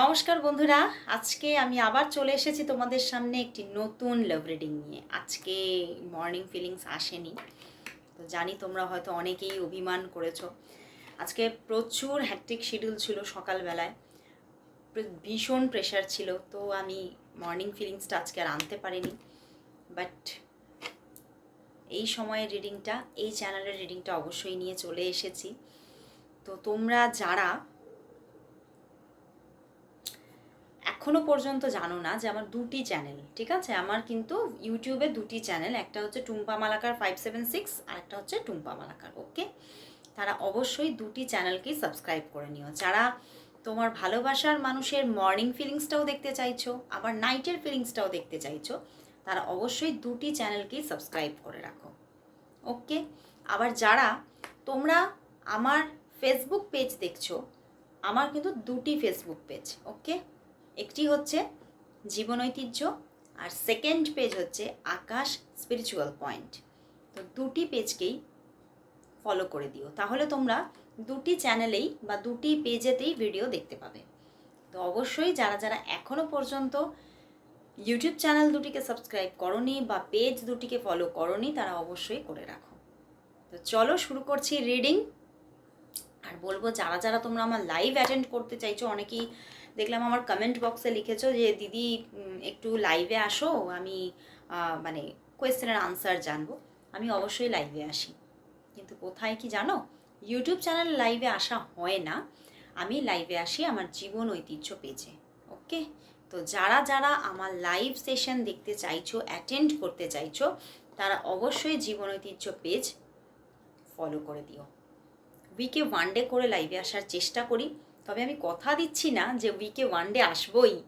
নমস্কার বন্ধুরা, আজকে আমি আবার চলে এসেছি তোমাদের সামনে একটি নতুন লাভ রিডিং নিয়ে। আজকে মর্নিং ফিলিংস আসেনি, তো জানি তোমরা হয়তো অনেকেই অভিমান করেছ। আজকে প্রচুর হ্যাকটিক শিডিউল ছিল সকালবেলায় ভীষণ প্রেশার ছিল, তো আমি মর্নিং ফিলিংসটা আজকে আর আনতে পারিনি। বাট এই সময়ের রিডিংটা এই চ্যানেলের রিডিংটা অবশ্যই নিয়ে চলে এসেছি। তো তোমরা যারা এখনও পর্যন্ত জানো না যে আমার দুটি চ্যানেল ঠিক আছে? আমার কিন্তু ইউটিউবে দুটি চ্যানেল একটা হচ্ছে Tumpa Malakar five seven six আর একটা হচ্ছে টুম্পা মালাকার ওকে তারা অবশ্যই দুটি চ্যানেলকেই সাবস্ক্রাইব করে নিও। যারা তোমার ভালোবাসার মানুষের মর্নিং ফিলিংসটাও দেখতে চাইছো, আবার নাইটের ফিলিংসটাও দেখতে চাইছো, তারা অবশ্যই দুটি চ্যানেলকেই সাবস্ক্রাইব করে রাখো ওকে আবার যারা তোমরা আমার ফেসবুক পেজ দেখছ, আমার কিন্তু দুটি ফেসবুক পেজ ওকে একটি হচ্ছে জীবন ঐতিহ্য আর সেকেন্ড পেজ হচ্ছে আকাশ স্পিরিচুয়াল পয়েন্ট তো দুটি পেজকেই ফলো করে দিও। তাহলে তোমরা দুটি চ্যানেলেই বা দুটি পেজেতেই ভিডিও দেখতে পাবে। তো অবশ্যই যারা যারা এখনও পর্যন্ত ইউটিউব চ্যানেল দুটিকে সাবস্ক্রাইব করনি বা পেজ দুটিকে ফলো করনি, তারা অবশ্যই করে রাখো। তো চলো শুরু করছি রিডিং আর বলব, যারা যারা তোমরা আমার লাইভ অ্যাটেন্ড করতে চাইছো, অনেকেই দেখলাম আমার কমেন্ট বক্সে লিখেছো যে, দিদি একটু লাইভে আসো, আমি মানে কোয়েশ্চেনের আনসার জানব। আমি অবশ্যই লাইভে আসি। কিন্তু কোথায় কি জানো? ইউটিউব চ্যানেল লাইভে আসা হয় না। আমি লাইভে আসি আমার জীবন ঐতিহ্য পেজে ওকে তো যারা যারা আমার লাইভ সেশন দেখতে চাইছো অ্যাটেন্ড করতে চাইছো, তারা অবশ্যই জীবন ঐতিহ্য পেজ ফলো করে দিও। উইকে ওয়ান ডে করে লাইভে আসার চেষ্টা করি। তবে আমি কথা দিচ্ছি না যে উইকে ওয়ান ডে আসবই।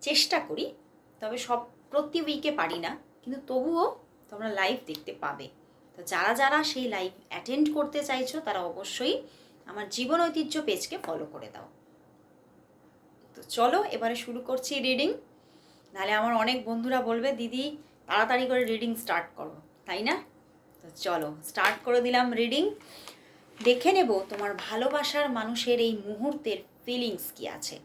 চেষ্টা করি, তবে সব, প্রতি উইকে পারি না। কিন্তু তবুও তোমরা লাইভ দেখতে পাবে। তো যারা যারা সেই লাইভ অ্যাটেন্ড করতে চাইছো, তারা অবশ্যই আমার জীবন ঐতিহ্য পেজকে ফলো করে দাও। তো চলো, এবারে শুরু করছি রিডিং নাহলে আমার অনেক বন্ধুরা বলবে, দিদি, তাড়াতাড়ি করে রিডিং স্টার্ট করো। তাই না? তো চলো স্টার্ট করে দিলাম রিডিং দেখে নেব তোমার ভালোবাসার মানুষের এই মুহূর্তের ফিলিংস কি আছে।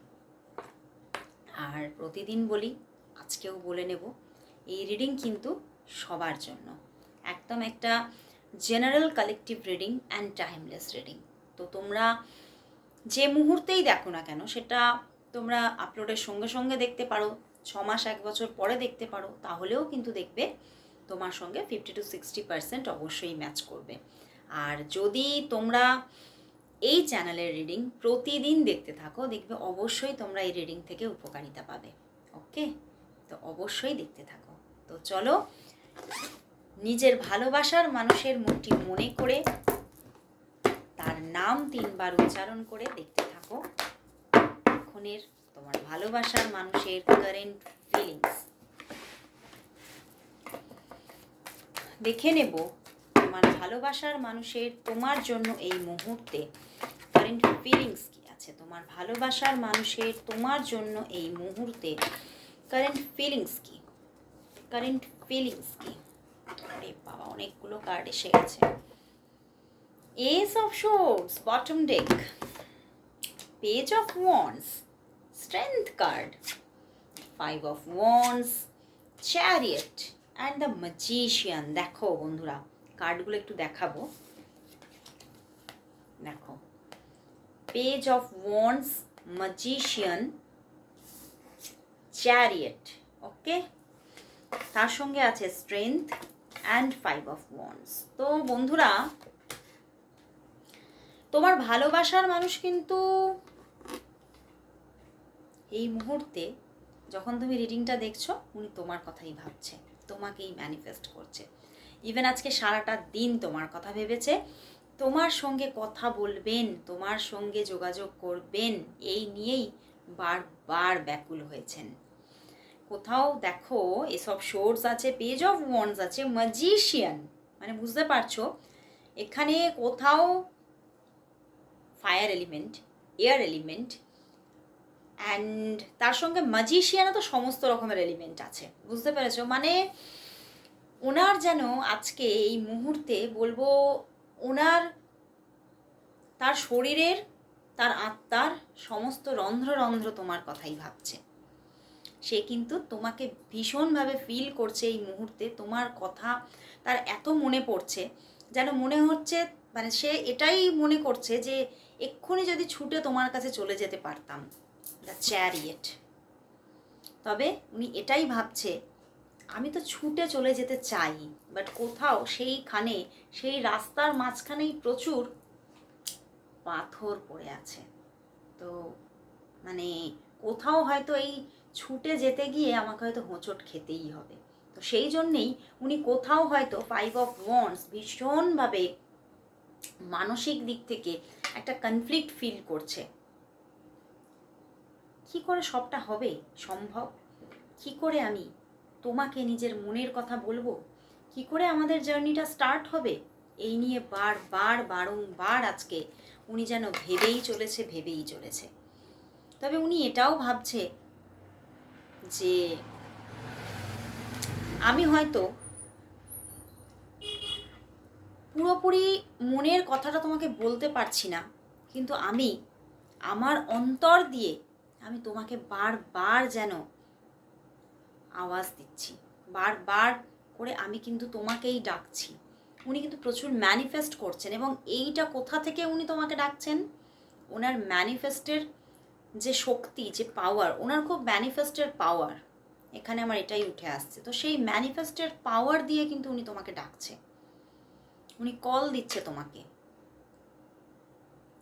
আর প্রতিদিন বলি, আজকেও বলে নেব, এই রিডিং কিন্তু সবার জন্য। একদম একটা general collective reading and timeless reading তো তোমরা যে মুহূর্তেই দেখো না কেন, সেটা তোমরা আপলোডের সঙ্গে সঙ্গে দেখতে পারো, ছ মাস, এক বছর পরে দেখতে পারো, তাহলেও কিন্তু দেখবে তোমার সঙ্গে ফিফটি টু সিক্সটি পার্সেন্ট অবশ্যই ম্যাচ করবে। আর যদি তোমরা এই চ্যানেলের রিডিং প্রতিদিন দেখতে থাকো, দেখবে অবশ্যই তোমরা এই রিডিং থেকে উপকারিতা পাবে। ওকে তো অবশ্যই দেখতে থাকো। তো চলো, নিজের ভালোবাসার মানুষের মুখটি মনে করে, তার নাম তিনবার উচ্চারণ করে দেখতে থাকো। এখনের তোমার ভালোবাসার মানুষের কারেন্ট ফিলিংস দেখে নেব তোমার ভালোবাসার মানুষের তোমার জন্য এই মুহূর্তে কারেন্ট ফিলিংস কি আছে? তোমার ভালোবাসার মানুষের তোমার জন্য এই মুহূর্তে কারেন্ট ফিলিংস কি? কারেন্ট ফিলিংস কি? আরে বাবা, অনেকগুলো কার্ড এসে গেছে। Ace of swords bottom deck page of wands strength card five of wands chariot and the magician দেখো বন্ধুরা কার্ডগুলো একটু দেখাবো। দেখো page of wands magician chariot okay তার সঙ্গে আছে strength and five of wands তো বন্ধুরা, তোমার ভালোবাসার মানুষ কিন্তু এই মুহূর্তে যখন তুমি রিডিংটা দেখছ, উনি তোমার কথাই ভাবছে, তোমাকেই ম্যানিফেস্ট করছে। ইভেন আজকে সারাটা দিন তোমার কথা ভেবেছে। তোমার সঙ্গে কথা বলবেন, তোমার সঙ্গে যোগাযোগ করবেন, এই নিয়েই বারবার ব্যাকুল হয়েছেন। কোথাও দেখো এসব শোর্স আছে পেজ অফ ওয়ান্স আছে ম্যাজিশিয়ান মানে বুঝতে পারছ? এখানে কোথাও fire element air element and তার সঙ্গে ম্যাজিশিয়ানও তো সমস্ত রকমের এলিমেন্ট আছে, বুঝতে পেরেছ? মানে ওনার যেন আজকে এই মুহূর্তে বলব, ওনার তার শরীরের, তার আত্মার সমস্ত রন্ধ্র রন্ধ্র তোমার কথাই ভাবছে। সে কিন্তু তোমাকে ভীষণভাবে ফিল করছে এই মুহূর্তে, তোমার কথা তার এত মনে পড়ছে, যেন মনে হচ্ছে মানে সে এটাই মনে করছে যে এক্ষুনি যদি ছুটে তোমার কাছে চলে যেতে পারতাম দ্য চ্যারিয়েট তবে উনি এটাই ভাবছে আমি তো ছুটে চলে যেতে চাই বাট কোথাও সেইখানে, সেই রাস্তার মাঝখানেই প্রচুর পাথর পড়ে আছে। তো মানে কোথাও হয়তো এই ছুটে যেতে গিয়ে আমাকে হয়তো হোঁচট খেতেই হবে। তো সেই জন্যেই উনি কোথাও হয়তো ফাইভ অফ ওয়ান্স ভীষণভাবে মানসিক দিক থেকে একটা কনফ্লিক্ট ফিল করছে। কি করে সবটা হবে? সম্ভব? কি করে আমি তোমাকে নিজের মনের কথা বলব? কি করে আমাদের জার্নিটা স্টার্ট হবে? এই নিয়ে বারবার, বারংবার আজকে উনি যেন ভেবেই চলেছে ভেবেই চলেছে। তবে উনি এটাও ভাবছে যে আমি হয়তো পুরোপুরি মনের কথাটা তোমাকে বলতে পারছি না, কিন্তু আমি আমার অন্তর দিয়ে আমি তোমাকে বারবার যেন আওয়াজ দিচ্ছি। বারবার করে আমি কিন্তু তোমাকেই ডাকছি। উনি কিন্তু প্রচুর ম্যানিফেস্ট করছেন এবং এইটা কোথা থেকে উনি তোমাকে ডাকছেন? ওনার ম্যানিফেস্টের যে শক্তি, যে পাওয়ার ওনার খুব ম্যানিফেস্টের পাওয়ার এখানে আমার এটাই উঠে আসছে। তো সেই ম্যানিফেস্টের পাওয়ার দিয়ে কিন্তু উনি তোমাকে ডাকছে। উনি কল দিচ্ছে তোমাকে।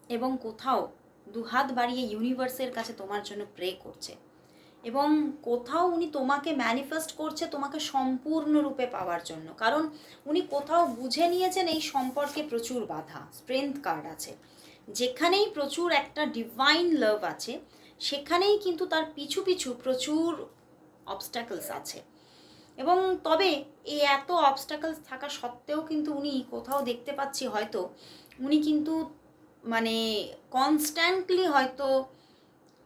এবং কোথাও দুহাত বাড়িয়ে ইউনিভার্সের কাছে তোমার জন্য প্রে করছে। এবং কোথাও উনি তোমাকে ম্যানিফেস্ট করছে তোমাকে সম্পূর্ণরূপে পাওয়ার জন্য। কারণ উনি কোথাও বুঝে নিয়েছেন এই সম্পর্কে প্রচুর বাধা স্ট্রেংথ কার্ড আছে। যেখানেই প্রচুর একটা ডিভাইন লাভ আছে, সেখানেই কিন্তু তার পিছু পিছু প্রচুর অবস্ট্যাকলস আছে। এবং তবে এই এত অবস্ট্যাকলস থাকা সত্ত্বেও কিন্তু উনি কোথাও দেখতে পাচ্ছি হয়তো উনি কিন্তু মানে কনস্ট্যান্টলি হয়তো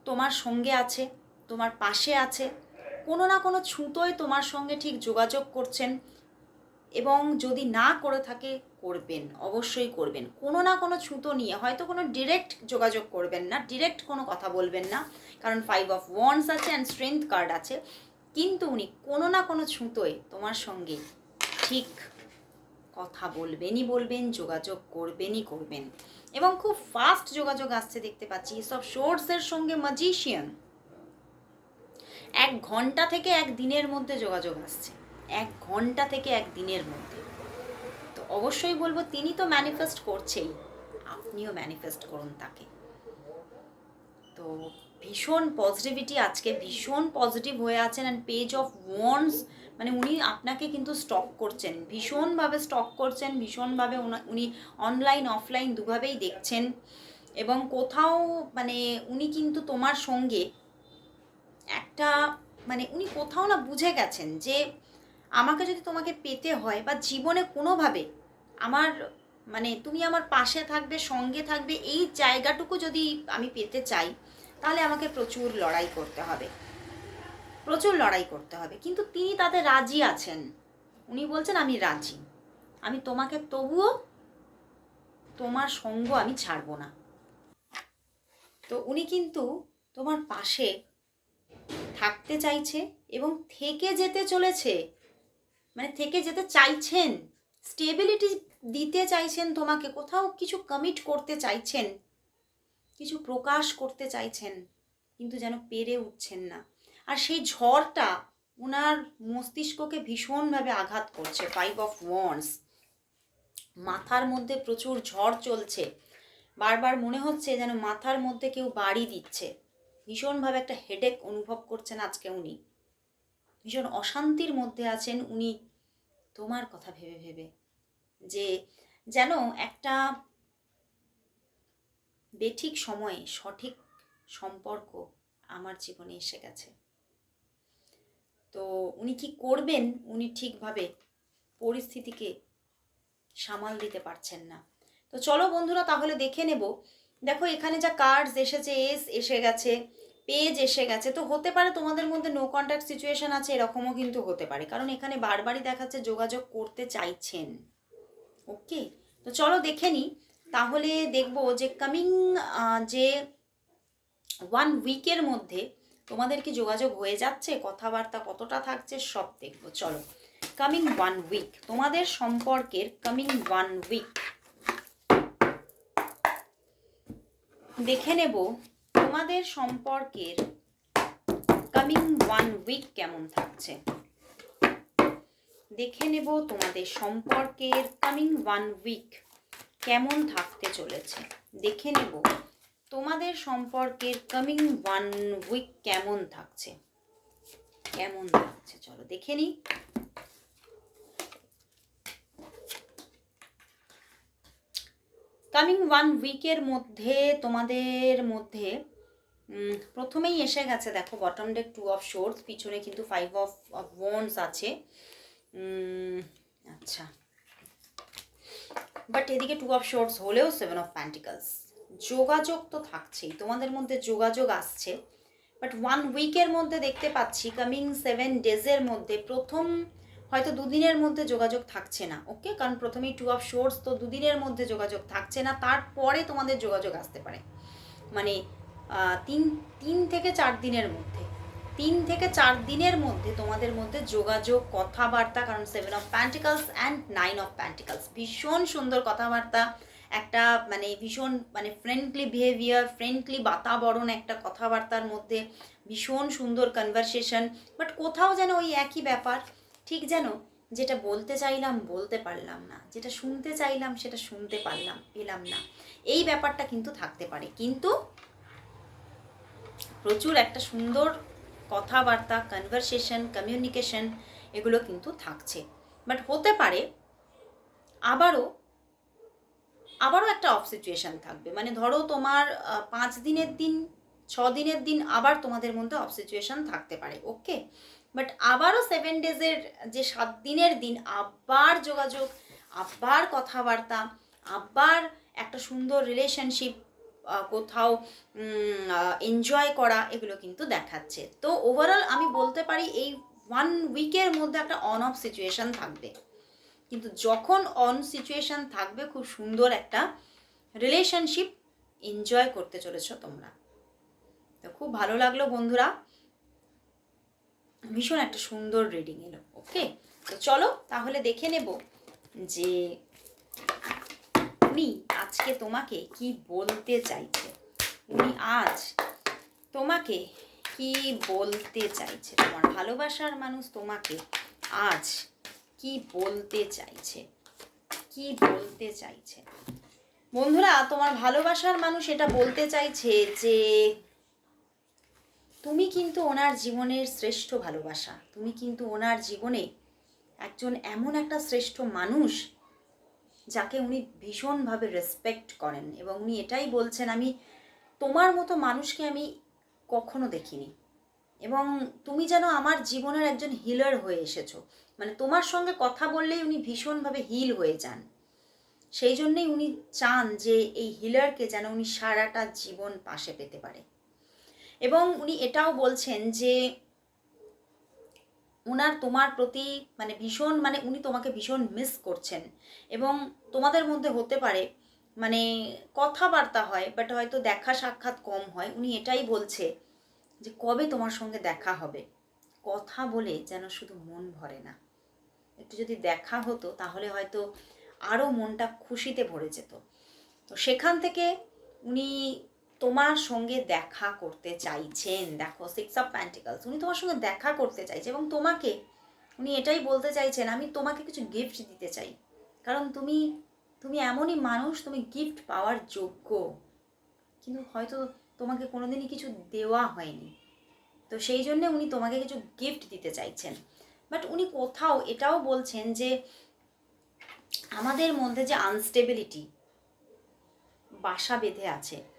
তোমার সঙ্গে আছে। তোমার পাশে আছে। কোনো না কোনো ছুতোয় তোমার সঙ্গে ঠিক যোগাযোগ করছেন এবং যদি না করে থাকে, করবেন, অবশ্যই করবেন। কোনো না কোনো ছুতো নিয়ে হয়তো কোনো ডিরেক্ট যোগাযোগ করবেন না ডিরেক্ট কোনো কথা বলবেন না, কারণ ফাইভ অফ ওয়ান্স আছে অ্যান্ড স্ট্রেংথ কার্ড আছে। কিন্তু উনি কোনো না কোনো ছুতোয় তোমার সঙ্গে ঠিক কথা বলবেনই বলবেন, যোগাযোগ করবেনই করবেন। এবং খুব ফাস্ট যোগাযোগ আসছে দেখতে পাচ্ছি। সব সোর্সের সঙ্গে ম্যাজিশিয়ান এক ঘণ্টা থেকে এক দিনের মধ্যে যোগাযোগ আসছে। এক ঘণ্টা থেকে এক দিনের মধ্যে। তো অবশ্যই বলব, তিনি তো ম্যানিফেস্ট করছেই। আপনিও ম্যানিফেস্ট করুন তাকে। তো ভীষণ পজিটিভিটি আজকে ভীষণ পজিটিভ হয়ে আছেন অ্যান্ড পেজ অফ ওয়ান্স মানে উনি আপনাকে কিন্তু স্টক করছেন। ভীষণভাবে স্টক করছেন, ভীষণভাবে উনি অনলাইন অফলাইন দুভাবেই দেখছেন। এবং কোথাও মানে উনি কিন্তু তোমার সঙ্গে একটা মানে উনি কোথাও না বুঝে গেছেন যে আমাকে যদি তোমাকে পেতে হয় বা জীবনে কোনোভাবে আমার মানে তুমি আমার পাশে থাকবে, সঙ্গে থাকবে, এই জায়গাটুকু যদি আমি পেতে চাই, তাহলে আমাকে প্রচুর লড়াই করতে হবে। প্রচুর লড়াই করতে হবে। কিন্তু তিনি তাতে রাজি আছেন। উনি বলছেন, আমি রাজি। আমি তোমাকে তবুও তোমার সঙ্গ আমি ছাড়বো না। তো উনি কিন্তু তোমার পাশে থাকতে চাইছে এবং থেকে যেতে চলেছে মানে থেকে যেতে চাইছেন স্টেবিলিটি দিতে চাইছেন তোমাকে, কোথাও কিছু কমিট করতে চাইছেন, কিছু প্রকাশ করতে চাইছেন, কিন্তু যেন পেরে উঠছেন না। আর সেই ঝড়টা ওনার মস্তিষ্ককে ভীষণভাবে আঘাত করছে ফাইভ অফ ওয়ান্স মাথার মধ্যে প্রচুর ঝড় চলছে, বারবার মনে হচ্ছে যেন মাথার মধ্যে কেউ বাড়ি দিচ্ছে। ভীষণভাবে একটা হেডেক অনুভব করছেন আজকে উনি। ভীষণ অশান্তির মধ্যে আছেন উনি। তোমার কথা ভেবে ভেবে যে যেন একটা বেঠিক সময়ে সঠিক সম্পর্ক আমার জীবনে এসে গেছে। তো উনি কি করবেন? উনি ঠিকভাবে পরিস্থিতিকে সামাল দিতে পারছেন না। তো চলো বন্ধুরা, তাহলে দেখে নেব দেখো, এখানে যা কার্ডস এসেছে এস এসে গেছে পেজ এসে গেছে, তো হতে পারে তোমাদের মধ্যে নো কন্ট্যাক্ট সিচুয়েশন আছে, এরকমও কিন্তু হতে পারে। কারণ এখানে বারবারই দেখাচ্ছে যোগাযোগ করতে চাইছেন। ওকে তো চলো দেখে নিই তাহলে দেখব যে কামিং যে ওয়ান উইকের মধ্যে তোমাদের কি যোগাযোগ হয়ে যাচ্ছে, কথাবার্তা কতটা থাকছে, সব দেখব। চলো কামিং ওয়ান উইক তোমাদের সম্পর্কের কামিং ওয়ান উইক দেখে নেব তোমাদের সম্পর্কের কামিং ওয়ান উইক কেমন থাকছে। দেখে নেব তোমাদের সম্পর্কের কামিং ওয়ান উইক কেমন থাকতে চলেছে। দেখে নেব তোমাদের সম্পর্কের কামিং ওয়ান উইক কেমন থাকছে। কেমন থাকছে? চলো দেখে নিই। কামিং ওয়ান উইকের মধ্যে, তোমাদের মধ্যে প্রথমেই এসে গেছে, দেখো bottom deck two of swords পিছনে কিন্তু ফাইভ অফ অফ ওয়ান্স আছে। আচ্ছা। বাট এদিকে টু অফ শোর্স হলেও সেভেন অফ প্যান্টিকালস যোগাযোগ তো থাকছেই, তোমাদের মধ্যে যোগাযোগ আসছে। বাট ওয়ান উইকের মধ্যে দেখতে পাচ্ছি কামিং সেভেন ডেজের মধ্যে প্রথম হয়তো দুদিনের মধ্যে যোগাযোগ থাকছে না, ওকে? কারণ প্রথমেই টু অফ শোর্স তো দুদিনের মধ্যে যোগাযোগ থাকছে না, তারপরে তোমাদের যোগাযোগ আসতে পারে। মানে তিন তিন থেকে চার দিনের মধ্যে। তিন থেকে চার দিনের মধ্যে তোমাদের মধ্যে যোগাযোগ, কথাবার্তা, কারণ seven of pentacles and nine of pentacles ভীষণ সুন্দর কথাবার্তা, একটা মানে ভীষণ মানে ফ্রেন্ডলি বিহেভিয়ার ফ্রেন্ডলি বাতাবরণ একটা কথাবার্তার মধ্যে, ভীষণ সুন্দর কনভারসেশন বাট কোথাও যেন ওই একই ব্যাপার ঠিক যেন যেটা বলতে চাইলাম, বলতে পারলাম না। যেটা শুনতে চাইলাম, সেটা শুনতে পারলাম, পেলাম না। এই ব্যাপারটা কিন্তু থাকতে পারে। কিন্তু প্রচুর একটা সুন্দর কথাবার্তা কনভারসেশন কমিউনিকেশন এগুলো কিন্তু থাকছে। বাট হতে পারে আবারও আবারও একটা অফ সিচুয়েশন থাকবে। মানে ধরো তোমার পাঁচ দিনের দিন, ছ দিনের দিন আবার তোমাদের মধ্যে অফ সিচুয়েশন থাকতে পারে। ওকে বাট আবারও সেভেন ডেজের যে সাত দিনের দিন, আবার যোগাযোগ, আবার কথাবার্তা, আবার একটা সুন্দর রিলেশনশিপ কোথাও এনজয় করা, এগুলো কিন্তু দেখাচ্ছে। তো ওভারঅল আমি বলতে পারি এই ওয়ান উইকের মধ্যে একটা অন অফ সিচুয়েশন থাকবে। কিন্তু যখন অন সিচুয়েশন থাকবে, খুব সুন্দর একটা রিলেশনশিপ এনজয় করতে চলেছো তোমরা। তো খুব ভালো লাগল বন্ধুরা। ভীষণ একটা সুন্দর রিডিং এলো ওকে তো চলো তাহলে দেখে নেব যে উনি আজকে তোমাকে কি বলতে চাইছে? উনি আজ তোমাকে কি বলতে চাইছে? তোমার ভালোবাসার মানুষ তোমাকে আজ কি বলতে চাইছে? কি বলতে চাইছে? বন্ধুরা, তোমার ভালোবাসার মানুষ এটা বলতে চাইছে যে তুমি কিন্তু ওনার জীবনের শ্রেষ্ঠ ভালোবাসা। তুমি কিন্তু ওনার জীবনে একজন এমন একটা শ্রেষ্ঠ মানুষ যাকে উনি ভীষণভাবে রেসপেক্ট করেন এবং উনি এটাই বলছেন, আমি তোমার মতো মানুষকে আমি কখনো দেখিনি। এবং তুমি যেন আমার জীবনের একজন হিলার হয়ে এসেছ। মানে তোমার সঙ্গে কথা বললেই উনি ভীষণভাবে হিল হয়ে যান। সেই জন্যেই উনি চান যে এই হিলারকে যেন উনি সারাটা জীবন পাশে পেতে পারে। এবং উনি এটাও বলছেন যে ওনার তোমার প্রতি মানে ভীষণ মানে উনি তোমাকে ভীষণ মিস করছেন। এবং তোমাদের মধ্যে হতে পারে মানে কথাবার্তা হয় বাট হয়তো দেখা সাক্ষাৎ কম হয়। উনি এটাই বলছে যে কবে তোমার সঙ্গে দেখা হবে? কথা বলে যেন শুধু মন ভরে না। একটু যদি দেখা হতো, তাহলে হয়তো আরও মনটা খুশিতে ভরে যেত। তো সেখান থেকে উনি তোমার সঙ্গে দেখা করতে চাইছেন। দেখো সিক্স অফ প্যান্টিকালস উনি তোমার সঙ্গে দেখা করতে চাইছে এবং তোমাকে, উনি এটাই বলতে চাইছেন, আমি তোমাকে কিছু গিফট দিতে চাই। কারণ তুমি তুমি এমনই মানুষ, তুমি গিফট পাওয়ার যোগ্য। কিন্তু হয়তো তোমাকে কোনোদিনই কিছু দেওয়া হয়নি। তো সেই জন্যে উনি তোমাকে কিছু গিফট দিতে চাইছেন। বাট উনি কোথাও এটাও বলছেন যে, আমাদের মধ্যে যে আনস্টেবিলিটি বাসা বেঁধে আছে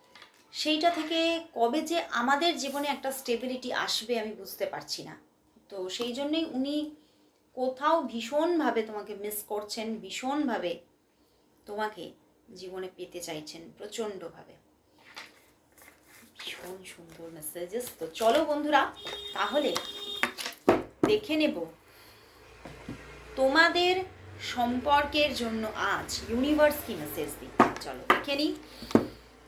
সেইটা থেকে কবে যে আমাদের জীবনে একটা স্টেবিলিটি আসবে আমি বুঝতে পারছি না। তো সেই জন্যই উনি কোথাও ভীষণভাবে তোমাকে মিস করছেন, ভীষণভাবে তোমাকে জীবনে পেতে চাইছেন, প্রচণ্ডভাবে। ভীষণ সুন্দর মেসেজেস তো চলো বন্ধুরা, তাহলে দেখে নেব তোমাদের সম্পর্কের জন্য আজ ইউনিভার্স কি মেসেজ দিই চলো দেখে নিই।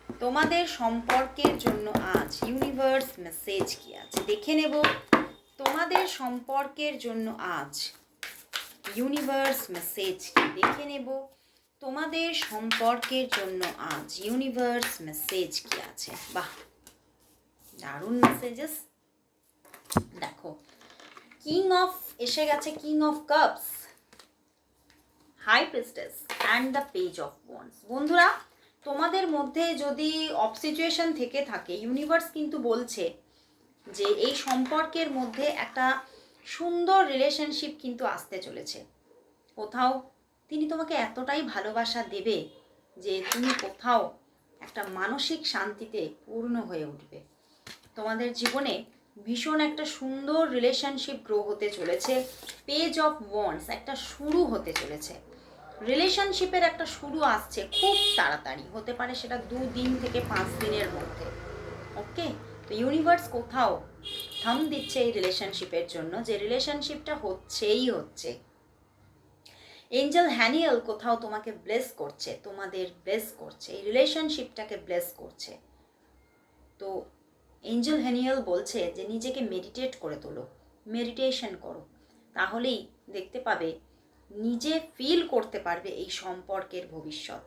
তোমাদের সম্পর্কের জন্য আজ ইউনিভার্স মেসেজ কি আছে? দেখে নেব। তোমাদের সম্পর্কের জন্য আজ ইউনিভার্স মেসেজ কি? দেখে নেব। তোমাদের সম্পর্কের জন্য আজ ইউনিভার্স মেসেজ কি আছে? বাহ, দারুণ মেসেজেস দেখো কিং অফ এসে গেছে king of cups high priestess and the page of wands বন্ধুরা তোমাদের মধ্যে যদি অফ সিচুয়েশন থেকে থাকে ইউনিভার্স কিন্তু বলছে যে এই সম্পর্কের মধ্যে একটা সুন্দর রিলেশনশিপ কিন্তু আসতে চলেছে। কোথাও তিনি তোমাকে এতটাই ভালোবাসা দেবে যে তুমি কোথাও একটা মানসিক শান্তিতে পূর্ণ হয়ে উঠবে। তোমাদের জীবনে ভীষণ একটা সুন্দর রিলেশনশিপ গ্রো হতে চলেছে। পেজ অফ ওয়ান্স একটা শুরু হতে চলেছে। রিলেশনশিপের একটা শুরু আসছে খুব তাড়াতাড়ি, হতে পারে সেটা দিন থেকে পাঁচ দিনের মধ্যে ওকে তো ইউনিভার্স কোথাও থাম দিচ্ছে এই রিলেশনশিপের জন্য, যে রিলেশনশিপটা হচ্ছেই হচ্ছে। এঞ্জেল হ্যানিয়েল কোথাও তোমাকে ব্লেস করছে, তোমাদের ব্লেস করছে, এই রিলেশনশিপটাকে ব্লেস করছে। তো এঞ্জেল হ্যানিয়েল বলছে যে নিজেকে মেডিটেট করে তোলো মেডিটেশন করো, তাহলেই দেখতে পাবে নিজে ফিল করতে পারবে এই সম্পর্কের ভবিষ্যৎ।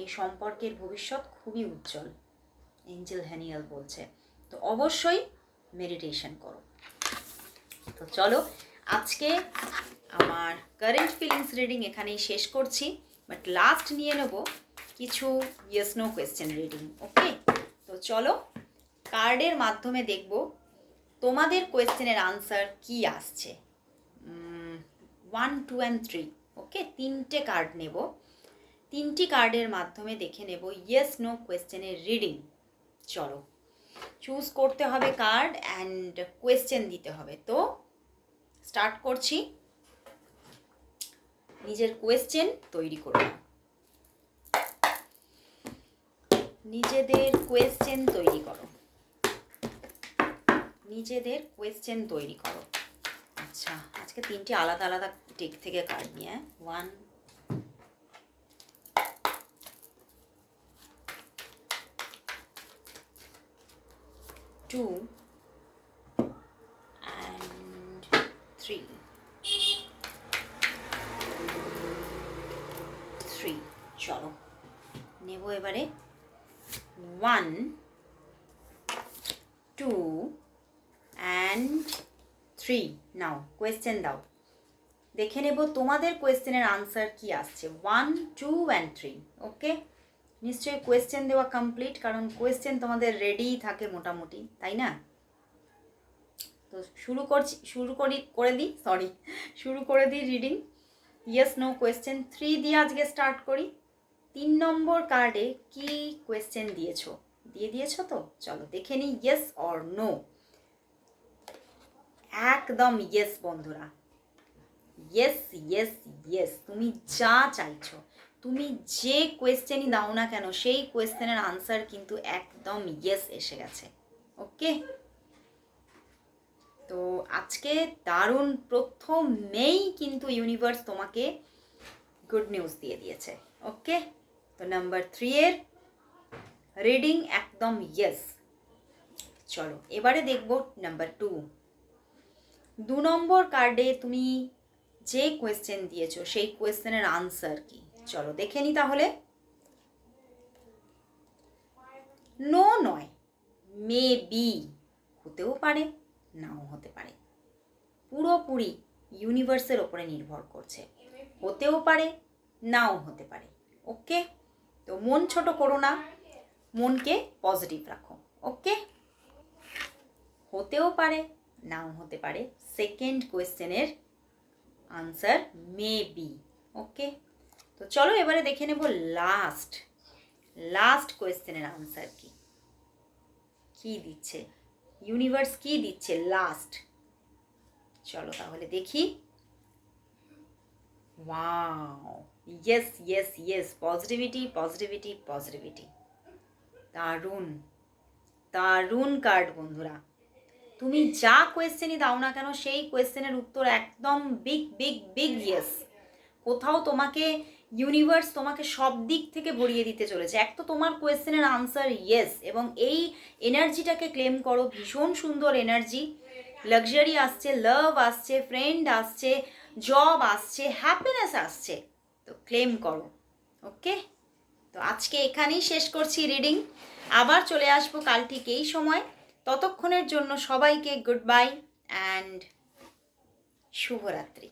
এই সম্পর্কের ভবিষ্যৎ খুবই উজ্জ্বল এঞ্জেল হ্যানিয়াল বলছে। তো অবশ্যই মেডিটেশন করো। তো চলো, আজকে আমার কারেন্ট ফিলিংস রিডিং এখানেই শেষ করছি বাট লাস্ট নিয়ে নেব কিছু yes no question reading okay তো চলো কার্ডের মাধ্যমে দেখব তোমাদের কোয়েশ্চেনের আনসার কি আসছে। One, two and three. Okay? তিনটে কার্ড নেব। তিনটি কার্ডের মাধ্যমে দেখে নেব ইয়েস নো কোয়েশ্চেনের রিডিং চলো। চুজ করতে হবে কার্ড অ্যান্ড কোয়েশ্চেন দিতে হবে। তো স্টার্ট করছি। নিজের কোয়েশ্চেন তৈরি করে নাও নিজেদের কোয়েশ্চেন তৈরি করো। নিজেদের কোয়েশ্চেন তৈরি করো। আচ্ছা আজকে তিনটি আলাদা আলাদা টেক থেকে কার্ড নিয়ে one two and three three চলো নেব এবারে one two and three now question দাও। দেখে নেব তোমাদের কোয়েশ্চেনের আনসার কি আসছে। One two and three okay নিশ্চয়ই কোয়েশ্চেন দেওয়া কমপ্লিট কারণ কোয়েশ্চেন তোমাদের রেডিই থাকে মোটামুটি, তাই না? তো শুরু করছি, শুরু করি, করে দিই? সরি শুরু করে দিই reading yes no question three দিয়ে আজকে স্টার্ট করি। তিন নম্বর কার্ডে কি কোয়েশ্চেন দিয়েছ? দিয়ে দিয়েছ তো? চলো দেখে নিই ইয়েস অর নো একদম ইয়েস বন্ধুরা। ইয়েস ইয়েস ইয়েস তুমি যা চাইছো, তুমি যে কোয়েশ্চেনই দাও না কেন, সেই কোয়েশ্চেনের আনসার কিন্তু একদম ইয়েস এসে গেছে ওকে তো আজকে দারুণ প্রথমেই কিন্তু ইউনিভার্স তোমাকে গুড নিউজ দিয়ে দিয়েছে ওকে তো নাম্বার থ্রি এর রিডিং একদম ইয়েস চলো, এবারে দেখব নাম্বার টু দু নম্বর কার্ডে তুমি যে কোয়েশ্চেন দিয়েছ, সেই কোয়েশ্চেনের আনসার কি? চলো দেখে নি তাহলে। নো নয় মে বি হতেও পারে, নাও হতে পারে। পুরোপুরি ইউনিভার্সের ওপরে নির্ভর করছে। হতেও পারে, নাও হতে পারে। ওকে তো মন ছোট করো না, মনকে পজিটিভ রাখো। ওকে হতেও পারে নাও হতে পারে। সেকেন্ড কোয়েশ্চেনের আনসার মে বি ওকে তো চলো এবারে দেখে নেব লাস্ট লাস্ট কোয়েশ্চেনের আনসার কি? কি দিচ্ছে? ইউনিভার্স কি দিচ্ছে লাস্ট চলো তাহলে দেখি। Wow yes yes yes positivity positivity positivity দারুণ! দারুণ কার্ড বন্ধুরা! তুমি যা কোয়েশ্চেনই দাও না কেন, সেই কোয়েশ্চেনের উত্তর একদম বিগ বিগ বিগ ইয়েস কোথাও তোমাকে ইউনিভার্স তোমাকে সব দিক থেকে ভরিয়ে দিতে চলেছে। এক তো তোমার কোয়েশ্চেনের আনসার ইয়েস এবং এই এনার্জিটাকে ক্লেম করো, ভীষণ সুন্দর এনার্জি লাক্সারি আসছে লাভ আসছে ফ্রেন্ড আসছে জব আসছে হ্যাপিনেস আসছে। তো ক্লেম করো ওকে তো আজকে এখানেই শেষ করছি রিডিং আবার চলে আসব কাল ঠিক এই সময়। ততক্ষণের জন্য সবাইকে গুড বাই অ্যান্ড শুভরাত্রি।